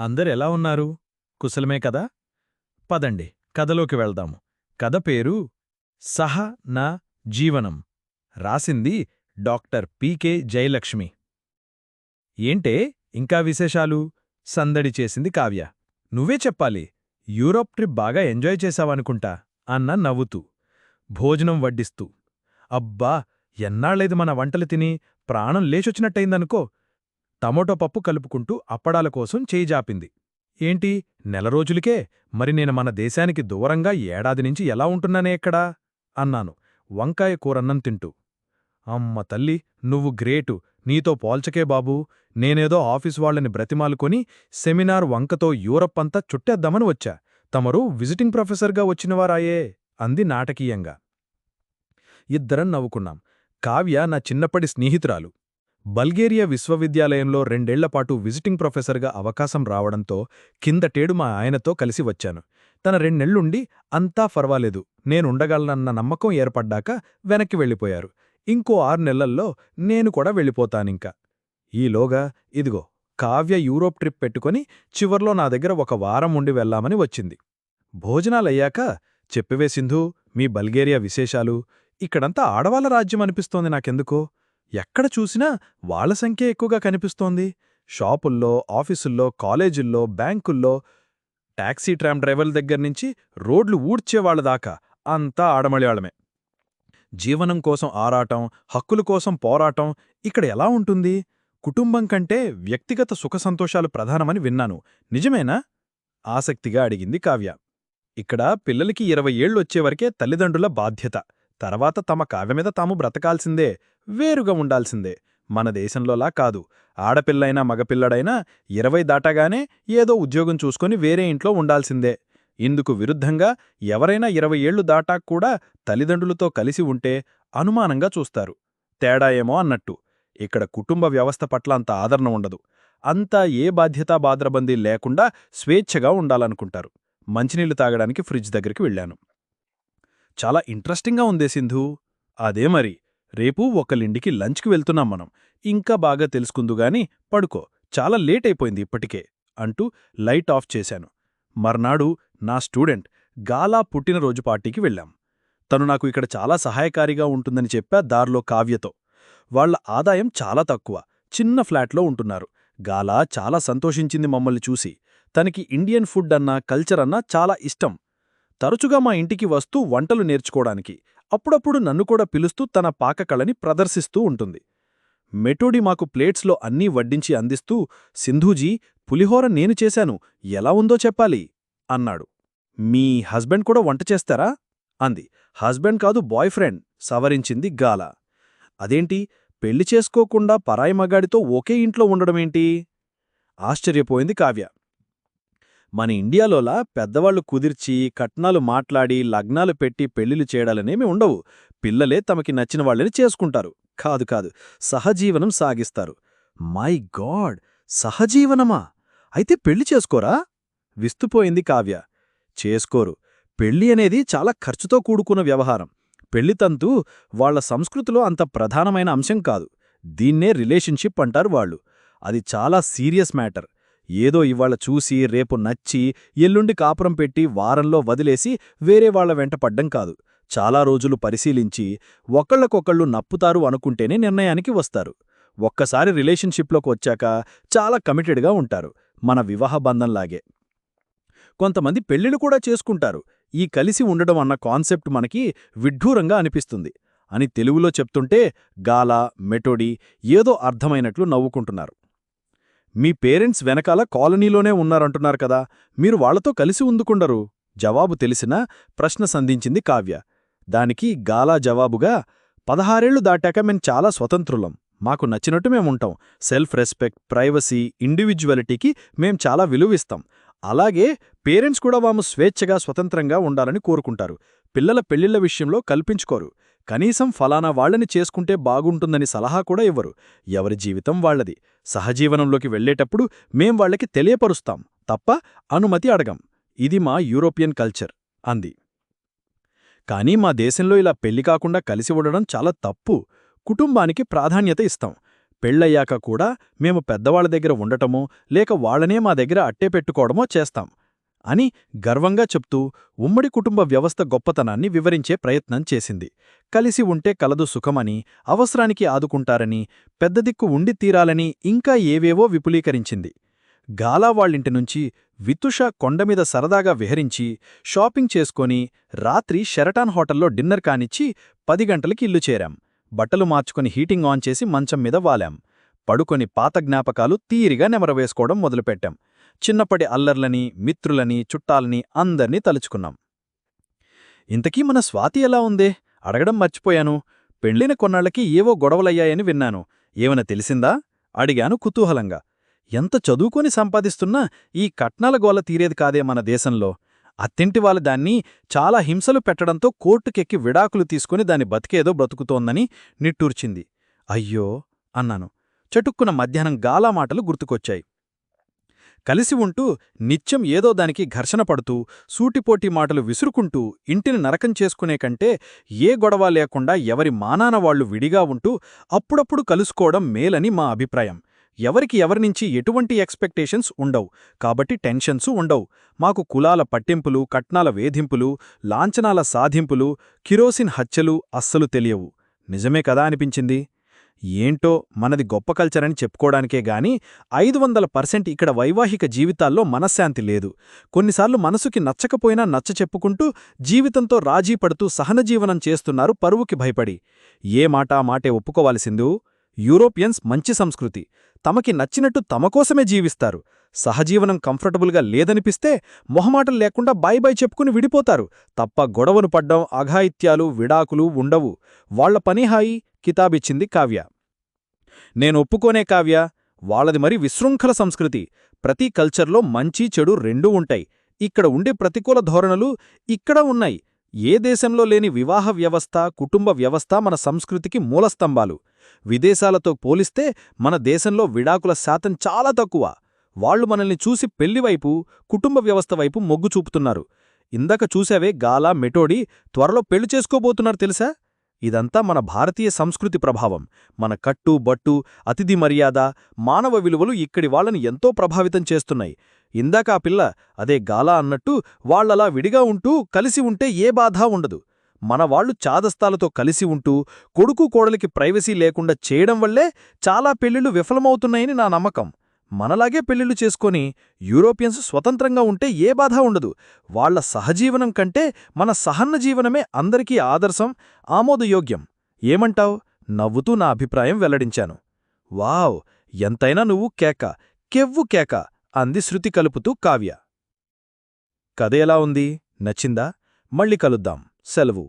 అందరెలా ఉన్నారు? కుశలమే కదా? పదండి కథలోకి వెళ్దాము. కథ పేరు సహ నా జీవనం. రాసింది డాక్టర్ పీకే జయలక్ష్మి. ఏంటే ఇంకా విశేషాలు? సందడి చేసింది కావ్య. నువ్వే చెప్పాలి యూరోప్ ట్రిప్ బాగా ఎంజాయ్ చేశావనుకుంటా అన్న నవ్వుతూ. భోజనం వడ్డిస్తూ. అబ్బా ఎన్నాళ్ళైదు మన వంటలు తిని ప్రాణం లేచొచ్చినట్టయిందనుకో టమోటో పప్పు కలుపుకుంటూ అప్పడాల కోసం చేయిజాపింది ఏంటి నెల రోజులకే? మరి నేను మన దేశానికి దూరంగా ఏడాది నుంచి ఎలా ఉంటున్నానే ఎక్కడా అన్నాను. వంకాయ కూరన్నం తింటూ. అమ్మ తల్లి నువ్వు గ్రేటు. నీతో పోల్చకే బాబూ. నేనేదో ఆఫీస్ వాళ్ళని బ్రతిమాలుకొని సెమినార్ వంకతో యూరప్ అంతా చుట్టేద్దామని వచ్చా. తమరు విజిటింగ్ ప్రొఫెసర్గా వచ్చినవారాయే అంది నాటకీయంగా. ఇద్దరం నవ్వుకున్నాం. కావ్య నా చిన్నప్పటి స్నేహితురాలు. బల్గేరియా విశ్వవిద్యాలయంలో రెండేళ్ళపాటు విజిటింగ్ ప్రొఫెసర్గా అవకాశం రావడంతో కిందటేడు మా ఆయనతో కలిసి వచ్చాను. తన రెండెళ్ళుండి అంతా ఫర్వాలేదు. నేనుండగలనన్న నమ్మకం ఏర్పడ్డాక వెనక్కి వెళ్ళిపోయారు. ఇంకో ఆరు నెలల్లో నేను కూడా వెళ్ళిపోతానింక. ఈలోగా ఇదిగో కావ్య యూరోప్ ట్రిప్ పెట్టుకుని చివర్లో నా దగ్గర ఒక వారం ఉండి వెళ్ళామని వచ్చింది. భోజనాలయ్యాక చెప్పివేసింధూ మీ బల్గేరియా విశేషాలు. ఇక్కడంతా ఆడవాళ్ళ రాజ్యం అనిపిస్తోంది నాకెందుకో. ఎక్కడ చూసినా వాళ్ళ సంఖ్య ఎక్కువగా కనిపిస్తోంది. షాపుల్లో ఆఫీసుల్లో కాలేజీల్లో బ్యాంకుల్లో టాక్సీ ట్రామ్ డ్రైవర్ల దగ్గర్నుంచి రోడ్లు ఊడ్చేవాళ్ళ దాకా అంతా ఆడమళయాళమే జీవనం కోసం ఆరాటం హక్కుల కోసం పోరాటం ఇక్కడ ఎలా ఉంటుంది? కుటుంబం కంటే వ్యక్తిగత సుఖసంతోషాలు ప్రధానమని విన్నాను. నిజమేనా? ఆసక్తిగా అడిగింది కావ్య. ఇక్కడ పిల్లలకి ఇరవై ఏళ్ళొచ్చేవరకే తల్లిదండ్రుల బాధ్యత. తర్వాత తమ కావ్యమీద తాము బ్రతకాల్సిందే వేరుగా ఉండాల్సిందే. మన దేశంలోలా కాదు. ఆడపిల్లైనా మగపిల్లడైనా ఇరవై దాటగానే ఏదో ఉద్యోగం చూసుకొని వేరే ఇంట్లో ఉండాల్సిందే. ఇందుకు విరుద్ధంగా ఎవరైనా ఇరవై ఏళ్ళు దాటాక్కూడా తల్లిదండ్రులతో కలిసి ఉంటే అనుమానంగా చూస్తారు. తేడా ఏమో అన్నట్టు. ఇక్కడ కుటుంబ వ్యవస్థ పట్ల అంత ఆదరణ ఉండదు. అంతా ఏ బాధ్యతా బాద్రబందీ లేకుండా స్వేచ్ఛగా ఉండాలనుకుంటారు. మంచినీళ్ళు తాగడానికి ఫ్రిడ్జ్ దగ్గరికి వెళ్ళాను. చాలా ఇంట్రెస్టింగ్గా ఉందే సింధు. అదే మరి రేపు ఒకళ్ళింటికి లంచ్కి వెళ్తున్నాం మనం. ఇంకా బాగా తెలుసుకుందుగాని పడుకో చాలా లేట్ అయిపోయింది ఇప్పటికే అంటూ లైట్ ఆఫ్ చేశాను. మర్నాడు నా స్టూడెంట్ గాలా పుట్టినరోజు పార్టీకి వెళ్ళాం. తను నాకు ఇక్కడ చాలా సహాయకారిగా ఉంటుందని చెప్పా దారిలో కావ్యతో. వాళ్ళ ఆదాయం చాలా తక్కువ చిన్న ఫ్లాట్లో ఉంటున్నారు. గాలా చాలా సంతోషించింది మమ్మల్ని చూసి. తనకి ఇండియన్ ఫుడ్ అన్నా కల్చర్ అన్నా చాలా ఇష్టం. తరచుగా మా ఇంటికి వస్తూ వంటలు నేర్చుకోవడానికి. అప్పుడప్పుడు నన్ను కూడా పిలుస్తూ తన పాకకళని ప్రదర్శిస్తూ ఉంటుంది. మెటోడి మాకు ప్లేట్స్లో అన్నీ వడ్డించి అందిస్తూ సింధూజీ పులిహోర నేను చేశాను. ఎలా ఉందో చెప్పాలి? అన్నాడు. మీ హస్బెండ్ కూడా వంట చేస్తారా? అంది. హస్బెండ్ కాదు బాయ్ ఫ్రెండ్ సవరించింది గాల. అదేంటి? పెళ్ళి చేసుకోకుండా పరాయి మగాడితో ఒకే ఇంట్లో ఉండడమేంటి? ఆశ్చర్యపోయింది కావ్య. మన ఇండియాలోలా పెద్దవాళ్ళు కుదిర్చి కట్నాలు మాట్లాడి లగ్నాలు పెట్టి పెళ్ళిలు చేయడాలనేమి ఉండవు. పిల్లలే తమకి నచ్చిన వాళ్ళని చేసుకుంటారు. కాదు కాదు. సహజీవనం సాగిస్తారు. My God! సహజీవనమా? అయితే పెళ్ళి చేసుకోరా? విస్తుపోయింది కావ్య. చేసుకోరు. పెళ్ళి అనేది చాలా ఖర్చుతో కూడుకున్న వ్యవహారం. పెళ్ళితంతు వాళ్ళ సంస్కృతిలో అంత ప్రధానమైన అంశం కాదు. దీన్నే రిలేషన్షిప్ అంటారు వాళ్ళు. అది చాలా సీరియస్ మ్యాటర్. ఏదో ఇవాళ చూసి రేపు నచ్చి ఎల్లుండి కాపురం పెట్టి వారంలో వదిలేసి వేరే వాళ్ళ వెంట పడ్డం కాదు. చాలా రోజులు పరిశీలించి ఒకళ్ళకొకళ్ళు నప్పుతారు అనుకుంటేనే నిర్ణయానికి వస్తారు. ఒక్కసారి రిలేషన్షిప్లోకి వచ్చాక చాలా కమిటెడ్గా ఉంటారు మన వివాహ బంధంలాగే. కొంతమంది పెళ్ళిళ్ళు కూడా చేసుకుంటారు. ఈ కలిసి ఉండడం అన్న కాన్సెప్ట్ మనకి విడ్డూరంగా అనిపిస్తుంది. అని తెలుగులో చెప్తుంటే గాల మెటోడి ఏదో అర్థమైనట్లు నవ్వుకుంటున్నారు. మీ పేరెంట్స్ వెనకాల కాలనీలోనే ఉన్నారంటున్నారు కదా మీరు వాళ్ళతో కలిసి ఉందుకుండరు. జవాబు తెలిసినా ప్రశ్న సంధించింది కావ్య. దానికి గాలా జవాబుగా పదహారేళ్ళు దాటాక మేం చాలా స్వతంత్రులం. మాకు నచ్చినట్టు మేముంటాం సెల్ఫ్ రెస్పెక్ట్ ప్రైవసీ ఇండివిజువలిటీకి మేం చాలా విలువిస్తాం. అలాగే పేరెంట్స్ కూడా వాము స్వేచ్ఛగా స్వతంత్రంగా ఉండాలని కోరుకుంటారు. పిల్లల పెళ్ళిళ్ళ విషయంలో కల్పించుకోరు. కనీసం ఫలానా వాళ్ళని చేసుకుంటే బాగుంటుందని సలహా కూడా ఇవ్వరు. ఎవరి జీవితం వాళ్ళది సహజీవనంలోకి వెళ్ళేటప్పుడు మేం వాళ్ళకి తెలియపరుస్తాం. తప్ప అనుమతి అడగం. ఇది మా యూరోపియన్ కల్చర్ అంది. కానీ మా దేశంలో ఇలా పెళ్ళి కాకుండా కలిసి ఉండడం చాలా తప్పు. కుటుంబానికి ప్రాధాన్యత ఇస్తాం. పెళ్ళయ్యాక కూడా మేము పెద్దవాళ్ళ దగ్గర ఉండటమో లేక వాళ్ళనే మా దగ్గర అట్టే పెట్టుకోవడమో చేస్తాం. అని గర్వంగా చెప్తూ ఉమ్మడి కుటుంబ వ్యవస్థ గొప్పతనాన్ని వివరించే ప్రయత్నం చేసింది. కలిసి ఉంటే కలదు సుఖమని అవసరానికి ఆదుకుంటారని పెద్దదిక్కు ఉండి తీరాలని ఇంకా ఏవేవో విపులీకరించింది. గాలా వాళ్ళింటి నుంచి వితుష కొండమీద సరదాగా విహరించి షాపింగ్ చేసుకొని రాత్రి షెరటాన్ హోటల్లో డిన్నర్ కానిచ్చి పది గంటలకి ఇల్లు చేరాం. బట్టలు మార్చుకొని హీటింగ్ ఆన్ చేసి మంచం మీద వాలాం. పడుకొని పాత జ్ఞాపకాలు తీరిగా నెమరవేసుకోవడం మొదలుపెట్టాం. చిన్నప్పటి అల్లర్లని మిత్రులని చుట్టాలని అందర్నీ తలుచుకున్నాం. ఇంతకీ మన స్వాతి ఎలా ఉందే? అడగడం మర్చిపోయాను. పెళ్ళిన కొన్నాళ్ళకి ఏవో గొడవలయ్యాయని విన్నాను. ఏమైనా తెలిసిందా? అడిగాను కుతూహలంగా. ఎంత చదువుకొని సంపాదిస్తున్నా ఈ కట్నాల గోల తీరేది కాదే మన దేశంలో. అత్తింటి వాళ్ళ దాన్ని చాలా హింసలు పెట్టడంతో కోర్టుకెక్కి విడాకులు తీసుకుని దాని బతికేదో బ్రతుకుతోందని నిట్టూర్చింది. అయ్యో! అన్నాను. చటుక్కున మధ్యాహ్నం గాలా మాటలు గుర్తుకొచ్చాయి. కలిసి ఉంటూ నిత్యం ఏదో దానికి ఘర్షణ పడుతూ సూటిపోటి మాటలు విసురుకుంటూ ఇంటిని నరకం చేసుకునే కంటే ఏ గొడవ లేకుండా ఎవరి మానాన వాళ్ళు విడిగా ఉంటూ అప్పుడప్పుడు కలుసుకోవడం మేలని మా అభిప్రాయం. ఎవరికి ఎవరినుంచి ఎటువంటి ఎక్స్పెక్టేషన్స్ ఉండవు. కాబట్టి టెన్షన్సు ఉండవు. మాకు కులాల పట్టింపులు కట్నాల వేధింపులు లాంఛనాల సాధింపులు కిరోసిన్ హత్యలు అస్సలు తెలియవు. నిజమే కదా అనిపించింది? ఏంటో మనది గొప్ప కల్చర్ అని చెప్పుకోవడానికే గాని ఐదు వందల పర్సెంట్ ఇక్కడ వైవాహిక జీవితాల్లో మనశ్శాంతి లేదు. కొన్నిసార్లు మనసుకి నచ్చకపోయినా నచ్చ చెప్పుకుంటూ జీవితంతో రాజీ పడుతూ సహనజీవనం చేస్తున్నారు పరువుకి భయపడి. ఏ మాట మాటే ఒప్పుకోవాల్సిందు? యూరోపియన్స్ మంచి సంస్కృతి. తమకి నచ్చినట్టు తమకోసమే జీవిస్తారు. సహజీవనం కంఫర్టబుల్గా లేదనిపిస్తే మొహమాటం లేకుండా బై బై చెప్పుకుని విడిపోతారు. తప్ప గొడవను పడ్డం అఘాయిత్యాలు విడాకులు ఉండవు. వాళ్ళ పని హాయి కితాబిచ్చింది కావ్య. నేను ఒప్పుకోనే కావ్య. వాళ్ళది మరి విశృంఖల సంస్కృతి. ప్రతి కల్చర్లో మంచి చెడు రెండూ ఉంటాయి. ఇక్కడ ఉండే ప్రతికూల ధోరణులు ఇక్కడ ఉన్నాయి. ఏ దేశంలో లేని వివాహ వ్యవస్థ కుటుంబ వ్యవస్థ మన సంస్కృతికి మూలస్తంభాలు. విదేశాలతో పోలిస్తే మన దేశంలో విడాకుల శాతం చాలా తక్కువ. వాళ్ళు మనల్ని చూసి పెళ్ళివైపు కుటుంబ వ్యవస్థ వైపు మొగ్గు చూపుతున్నారు. ఇందాక చూసావే గాలా మెటోడి త్వరలో పెళ్ళి చేసుకోబోతున్నారు తెలుసా? ఇదంతా మన భారతీయ సంస్కృతి ప్రభావం. మన కట్టు బట్టు అతిథి మర్యాద మానవ విలువలు ఇక్కడి వాళ్ళని ఎంతో ప్రభావితం చేస్తున్నాయి. ఇందాక ఆ పిల్ల అదే గాలా అన్నట్టు వాళ్ళలా విడిగా ఉంటూ కలిసి ఉంటే ఏ బాధా ఉండదు. మనవాళ్ళు చాదస్తాలతో కలిసి ఉంటూ కొడుకు కోడలికి ప్రైవసీ లేకుండా చేయడం వల్లే చాలా పెళ్ళిళ్ళు విఫలమవుతున్నాయని నా నమ్మకం. మనలాగే పెళ్ళిళ్ళు చేసుకొని యూరోపియన్స్ స్వతంత్రంగా ఉంటే ఏ బాధ ఉండదు. వాళ్ళ సహజీవనం కంటే మన సహన్న జీవనమే అందరికీ ఆదర్శం ఆమోదయోగ్యం. ఏమంటావ్? నవ్వుతూ నా అభిప్రాయం వెల్లడించాను. వావ్! ఎంతైనా నువ్వు కేక కెవ్వు కేక అంది శృతి కలుపుతూ కావ్య. కథ ఎలా ఉంది? నచ్చిందా? మళ్ళీ కలుద్దాం. సెలవు.